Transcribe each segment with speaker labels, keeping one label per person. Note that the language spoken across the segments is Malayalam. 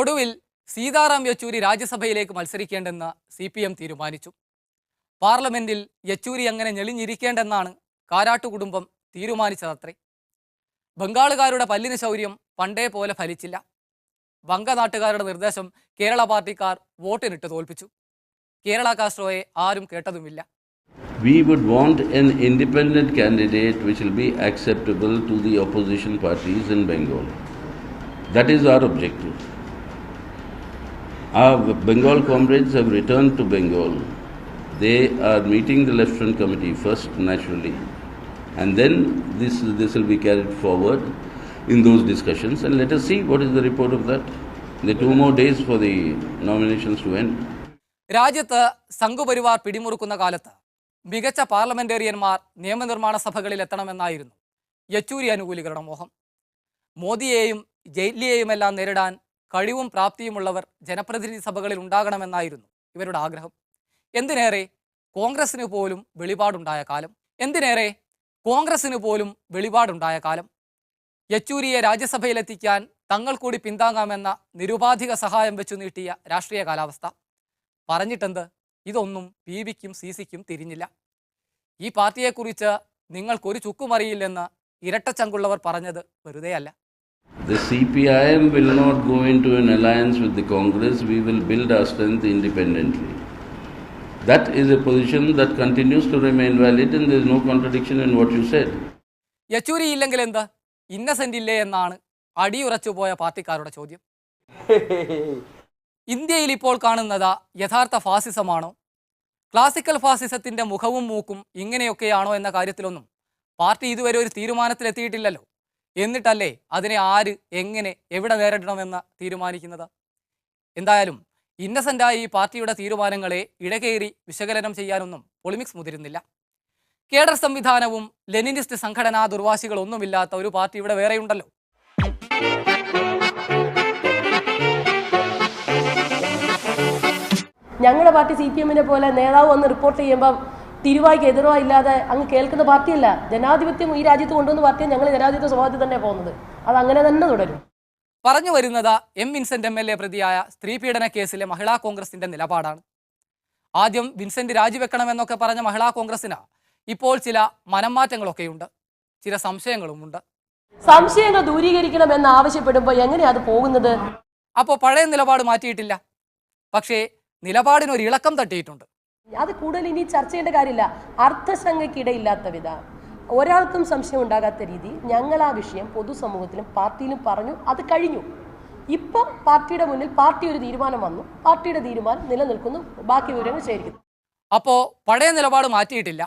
Speaker 1: ഒടുവിൽ സീതാറാം യെച്ചൂരി രാജ്യസഭയിലേക്ക് മത്സരിക്കേണ്ടെന്ന് സി പി എം തീരുമാനിച്ചു. പാർലമെന്റിൽ യെച്ചൂരി അങ്ങനെ ഞെളിഞ്ഞിരിക്കേണ്ടെന്നാണ് കാരാട്ടു കുടുംബം തീരുമാനിച്ചതത്രേ. ബംഗാളുകാരുടെ പല്ലിന് ശൗര്യം പണ്ടേ പോലെ ഫലിച്ചില്ല. വങ്കനാട്ടുകാരുടെ നിർദ്ദേശം കേരള പാർട്ടിക്കാർ വോട്ടിനിട്ട് തോൽപ്പിച്ചു. കേരള കാസ്ട്രോയെ ആരും കേട്ടതുമില്ല.
Speaker 2: We would want an independent candidate which will be acceptable to the opposition parties in Bengal. That is our objective. Our Bengal comrades have returned to Bengal. They are meeting the Left Front Committee first, naturally, and then this, this will be carried forward in those discussions. And let us see what is the report of that. Are two more days for the nominations to end.
Speaker 1: രാജ്യത്ത് സംഘപരിവാർ പിടിമുറുക്കുന്ന കാലത്ത് മികച്ച പാർലമെന്റേറിയന്മാർ നിയമനിർമ്മാണ സഭകളിൽ എത്തണമെന്നായിരുന്നു യെച്ചൂരി അനുകൂലികളുടെ മോഹം മോദിയെയും ജെയ്റ്റ്ലിയെയുമെല്ലാം നേരിടാൻ കഴിവും പ്രാപ്തിയുമുള്ളവർ ജനപ്രതിനിധി സഭകളിൽ ഉണ്ടാകണമെന്നായിരുന്നു ഇവരുടെ ആഗ്രഹം. എന്തിനേറെ കോൺഗ്രസിന് പോലും വെളിപാടുണ്ടായ കാലം? എന്തിനേറെ കോൺഗ്രസിന് പോലും വെളിപാടുണ്ടായ കാലം? യെച്ചൂരിയെ രാജ്യസഭയിലെത്തിക്കാൻ തങ്ങൾ കൂടി പിന്താങ്ങാമെന്ന നിരുപാധിക സഹായം വെച്ചു നീട്ടിയ രാഷ്ട്രീയ കാലാവസ്ഥ. പറഞ്ഞിട്ടെന്ത്? ഇതൊന്നും പി ബിക്കും സി സിക്കും തിരിഞ്ഞില്ല. ഈ പാർട്ടിയെക്കുറിച്ച് നിങ്ങൾക്കൊരു ചുക്കുമറിയില്ലെന്ന് ഇരട്ടച്ചങ്കുള്ളവർ പറഞ്ഞത് വെറുതെയല്ല.
Speaker 2: The CPIM will not go into an alliance with the Congress. We will build our strength independently. That is a position that continues to remain valid, and there is no contradiction in what you said.
Speaker 1: Yechury ഇല്ലെങ്കിൽ എന്ത് ഇന്നസെന്റ് ഇല്ലേ എന്നാണ് അടിയുറച്ചു പോയ പാർട്ടിക്കാരുടെ ചോദ്യം ഇന്ത്യയിൽ ഇപ്പോൾ കാണുന്നത് യഥാർത്ഥ ഫാസിസമാണോ ക്ലാസിക്കൽ ഫാസിസത്തിന്റെ മുഖവും മൂക്കും ഇങ്ങനെയൊക്കെയാണോ എന്ന കാര്യത്തിലൊന്നും പാർട്ടി ഇതുവരെ ഒരു തീരുമാനത്തിലെത്തിയിട്ടില്ലല്ലോ എന്നിട്ടല്ലേ അതിനെ ആര് എങ്ങനെ എവിടെ നേരിടണമെന്ന് തീരുമാനിക്കുന്നത്? എന്തായാലും ഇന്നസെന്റായ ഈ പാർട്ടിയുടെ തീരുമാനങ്ങളെ ഇടകേറി വിശകലനം ചെയ്യാനൊന്നും പൊളിമിക്സ് മുതിരുന്നില്ല. കേഡർ സംവിധാനവും ലെനിനിസ്റ്റ് സംഘടനാ ദുർവാശികളൊന്നുമില്ലാത്ത ഒരു പാർട്ടി ഇവിടെ വേറെയുണ്ടല്ലോ.
Speaker 3: ഞങ്ങളുടെ പാർട്ടി സി പി എമ്മിനെ പോലെ നേതാവ് വന്ന് റിപ്പോർട്ട് ചെയ്യുമ്പം തിരുവായ്ക്ക് എതിരോ ഇല്ലാതെ അങ്ങ് കേൾക്കുന്ന പാർട്ടിയല്ല. ജനാധിപത്യം ഈ രാജ്യത്ത് കൊണ്ടുവന്ന പാർട്ടിയാണ് ഞങ്ങൾ ജനാധിപത്യ സ്വഭാവത്തിൽ തന്നെ പോകുന്നത്. അത് അങ്ങനെ തന്നെ തുടരും.
Speaker 1: പറഞ്ഞു വരുന്നത് M Vincent M L A പ്രതിയായ സ്ത്രീ പീഡന കേസിലെ മഹിളാ കോൺഗ്രസിന്റെ നിലപാടാണ്. ആദ്യം വിൻസെന്റ് രാജിവെക്കണമെന്നൊക്കെ പറഞ്ഞ മഹിളാ കോൺഗ്രസിന് ഇപ്പോൾ ചില മനംമാറ്റങ്ങളൊക്കെയുണ്ട്. ചില സംശയങ്ങളുമുണ്ട്.
Speaker 3: സംശയങ്ങൾ ദൂരീകരിക്കണം എന്ന് ആവശ്യപ്പെടുമ്പോൾ എങ്ങനെയാ അത് പോകുന്നത്?
Speaker 1: അപ്പോൾ പഴയ നിലപാട് മാറ്റിയിട്ടില്ല. പക്ഷേ നിലപാടിന് ഒരു ഇളക്കം തട്ടിയിട്ടുണ്ട്.
Speaker 3: അത് കൂടുതൽ ഇനി ചർച്ച ചെയ്യേണ്ട കാര്യമില്ല. അർത്ഥശങ്കയ്ക്കിടയില്ലാത്ത വിധ ഒരാൾക്കും സംശയം ഉണ്ടാകാത്ത രീതിയിൽ ഞങ്ങൾ ആ വിഷയം പൊതുസമൂഹത്തിലും പാർട്ടിയിലും പറഞ്ഞു അത് കഴിഞ്ഞു. ഇപ്പം പാർട്ടിയുടെ മുന്നിൽ പാർട്ടി ഒരു തീരുമാനം വന്നു. പാർട്ടിയുടെ തീരുമാനം നിലനിൽക്കുന്നു. ബാക്കി വിവരങ്ങൾ ശേഖരിക്കുന്നു.
Speaker 1: അപ്പോ പഴയ നിലപാട് മാറ്റിയിട്ടില്ല.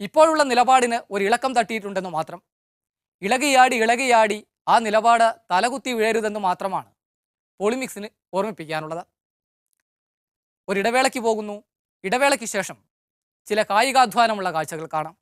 Speaker 1: ഇപ്പോഴുള്ള നിലപാടിന് ഒരു ഇളക്കം തട്ടിയിട്ടുണ്ടെന്ന് മാത്രം. ഇളകിയാടി ഇളകിയാടി ആ നിലപാട് തലകുത്തി വീഴരുതെന്ന് മാത്രമാണ് പോളിമിക്സിന് ഓർമ്മിപ്പിക്കാനുള്ളത്. ഒരിടവേളയ്ക്ക് പോകുന്നു. ഇടവേളയ്ക്ക് ശേഷം ചില കായികാധ്വാനമുള്ള കാഴ്ചകൾ കാണാം.